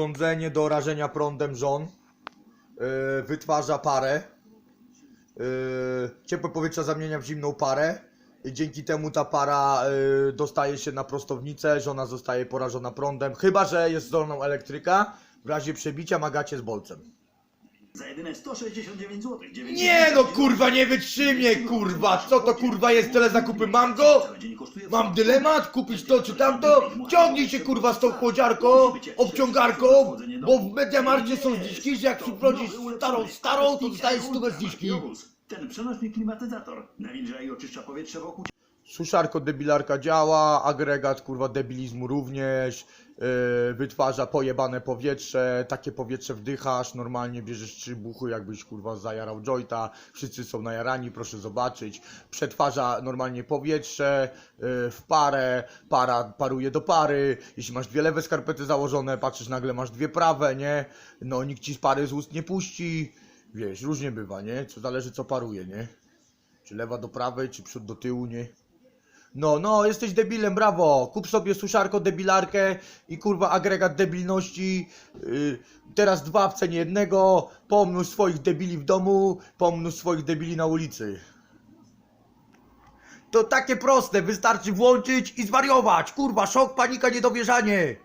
urządzenie do rażenia prądem żon. Yy, wytwarza parę. Yy, ciepłe powietrze zamienia w zimną parę. I dzięki temu ta para yy, dostaje się na prostownicę, żona zostaje porażona prądem. Chyba, że jest zdolną elektryka. W razie przebicia magacie z bolcem. Za jedyne 169 zł. Nie no kurwa, nie wytrzymie kurwa! Co to kurwa jest tyle zakupy? Mam go? Mam dylemat? Kupić to czy tamto? Ciągnij się kurwa z tą chłodziarką, obciągarką, bo w Mediamarcie są zniżki, że jak przyprowadzisz starą, starą, to dostajesz stówę zniżki. Ten przenośny klimatyzator nawilża i oczyszcza powietrze wokół Suszarko debilarka działa, agregat kurwa debilizmu również, yy, wytwarza pojebane powietrze, takie powietrze wdychasz, normalnie bierzesz trzy buchy jakbyś kurwa zajarał jointa, wszyscy są najarani, proszę zobaczyć, przetwarza normalnie powietrze yy, w parę, para paruje do pary, jeśli masz dwie lewe skarpety założone, patrzysz nagle masz dwie prawe, nie, no nikt ci z pary z ust nie puści, wiesz, różnie bywa, nie, co zależy co paruje, nie, czy lewa do prawej, czy przód do tyłu, nie. No, no, jesteś debilem, brawo. Kup sobie suszarko, debilarkę i kurwa agregat debilności. Yy, teraz dwa w cenie jednego. Pomnóż swoich debili w domu, pomnóż swoich debili na ulicy. To takie proste, wystarczy włączyć i zwariować. Kurwa, szok, panika, niedowierzanie.